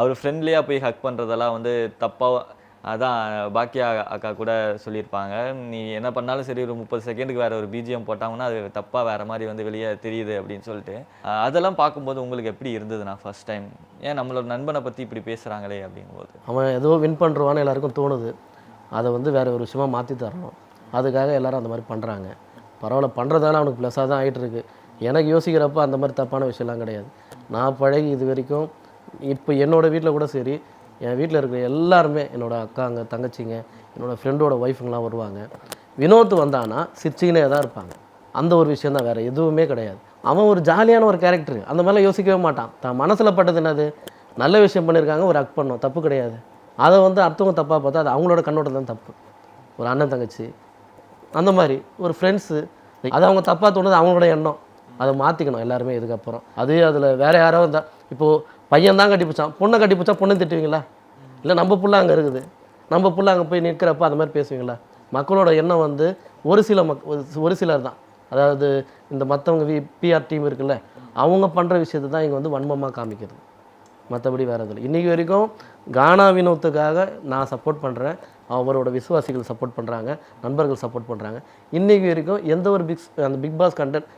அவர் ஃப்ரெண்ட்லியாக போய் ஹக் பண்ணுறதெல்லாம் வந்து தப்பாக அதான் பாக்கியா அக்கா கூட சொல்லியிருப்பாங்க. நீ என்ன பண்ணாலும் சரி ஒரு முப்பது செகண்டுக்கு வேறு ஒரு பிஜிஎம் போட்டாங்கன்னா அது தப்பாக வேறு மாதிரி வந்து வெளியே தெரியுது அப்படின்னு சொல்லிட்டு. அதெல்லாம் பார்க்கும்போது உங்களுக்கு எப்படி இருந்ததுண்ணா ஃபர்ஸ்ட் டைம் ஏன் நம்மளோட நண்பனை பற்றி இப்படி பேசுகிறாங்களே அப்படிங்கும்போது? அவன் ஏதோ வின் பண்ணுறான்னு எல்லாருக்கும் தோணுது. அதை வந்து வேற ஒரு விஷயமா மாற்றி தரணும். அதுக்காக எல்லாரும் அந்த மாதிரி பண்ணுறாங்க பரவாயில்ல பண்ணுறதால அவனுக்கு ப்ளஸ்ஸாக தான் ஆகிட்டு இருக்கு எனக்கு யோசிக்கிறப்ப அந்த மாதிரி தப்பான விஷயம்லாம் கிடையாது. நான் பழகி இது வரைக்கும் இப்போ என்னோட வீட்டில் கூட சரி என் வீட்டில் இருக்கிற எல்லாருமே என்னோட அக்காங்க தங்கச்சிங்க என்னோடய ஃப்ரெண்டோட ஒய்ஃபுங்கெலாம் வருவாங்க. வினோத் வந்தானா சிரிச்சிக்கினே தான் இருப்பாங்க. அந்த ஒரு விஷயம் தான் வேறு எதுவுமே கிடையாது. அவன் ஒரு ஜாலியான ஒரு கேரக்டர் அந்த மாதிரிலாம் யோசிக்கவே மாட்டான். தான் மனசில் பட்டது என்னது? நல்ல விஷயம் பண்ணியிருக்காங்க ஒரு அக் பண்ணோம். தப்பு கிடையாது. அதை வந்து அடுத்தவங்க தப்பாக பார்த்தா அது அவங்களோட கண்ணோட்டம் தான் தப்பு. ஒரு அண்ணன் தங்கச்சி. அந்த மாதிரி ஒரு ஃப்ரெண்ட்ஸு அது அவங்க தப்பாக தோணுது அவங்களோட எண்ணம். அதை மாற்றிக்கணும் எல்லாருமே இதுக்கப்புறம். அதே அதில் வேறு யாரோ இருந்தால் இப்போது பையன் தான் கட்டிப்பிச்சான் பொண்ணை கட்டிப்பிச்சா பொண்ணை திட்டுவீங்களா? இல்லை நம்ம புள்ள அங்கே இருக்குது. நம்ம புள்ள அங்கே போய் நிற்கிறப்ப அந்த மாதிரி பேசுவீங்களா? மக்களோட எண்ணம் வந்து ஒரு சில மக் ஒரு- ஒரு சிலர் தான். அதாவது இந்த மற்றவங்க வி பிஆர் டீம் இருக்குல்ல அவங்க பண்ணுற விஷயத்தை தான் இங்கே வந்து வன்மமாக காமிக்கிறது மற்றபடி வேறு எதுவும் இன்றைக்கி வரைக்கும் கானா வினோத்துக்காக நான் சப்போர்ட் பண்ணுறேன் அவரோட விசுவாசிகள் சப்போர்ட் பண்ணுறாங்க நண்பர்கள் சப்போர்ட் பண்ணுறாங்க இன்றைக்கி வரைக்கும் எந்த ஒரு பிக் அந்த பிக் பாஸ் கண்டென்ட்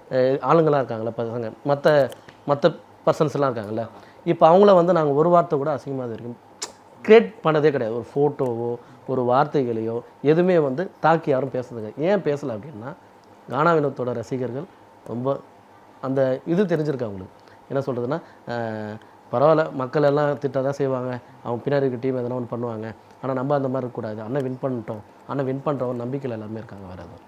ஆளுங்களாக இருக்காங்களே பசங்க? மற்ற மற்ற பர்சன்ஸ்லாம் இருக்காங்கல்ல? இப்போ அவங்கள வந்து நாங்கள் ஒரு வார்த்தை கூட அசிங்கமாக இது வரைக்கும் கிரியேட் பண்ணதே கிடையாது. ஒரு ஃபோட்டோவோ ஒரு வார்த்தைகளையோ எதுவுமே வந்து தாக்கி யாரும் பேசுறதுங்க ஏன் பேசலை அப்படின்னா கானா வினோத்தோட ரசிகர்கள் ரொம்ப அந்த இது தெரிஞ்சிருக்கு அவங்களுக்கு. என்ன சொல்கிறதுனா பரவாயில்ல மக்கள் எல்லாம் திட்ட தான் செய்வாங்க. அவங்க பின்னாடி இருக்க டீம் எதனா ஒன்று பண்ணுவாங்க. ஆனால் நம்ம அந்த மாதிரி இருக்கக்கூடாது. அண்ணன் வின் பண்ணிட்டோம். அண்ணன் வின் பண்ணுறவங்க நம்பிக்கையில் எல்லாருமே இருக்காங்க வேறு எதுவும்